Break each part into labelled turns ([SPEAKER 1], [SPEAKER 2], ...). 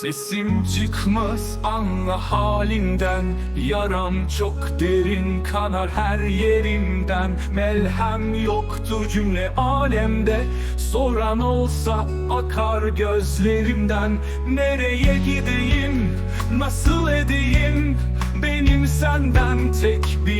[SPEAKER 1] Sesim çıkmaz anla halinden. Yaram çok derin kanar her yerimden Melhem yoktur cümle alemde. Soran olsa akar gözlerimden. Nereye gideyim, nasıl edeyim? Benim senden tek bir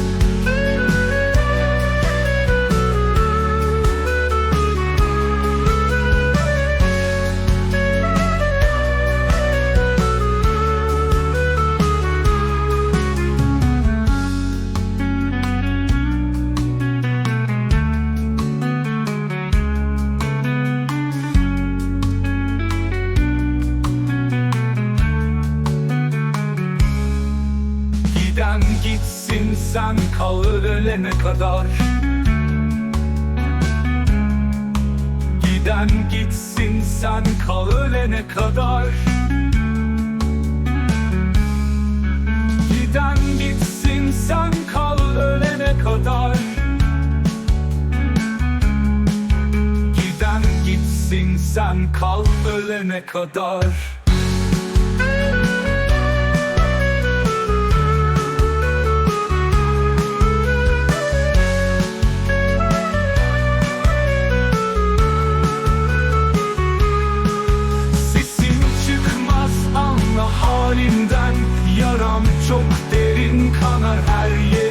[SPEAKER 1] Giden gitsin sen kal ölene kadar. Giden gitsin sen kal ölene kadar. Giden gitsin sen kal ölene kadar. Giden gitsin sen kal ölene kadar Yaram çok derin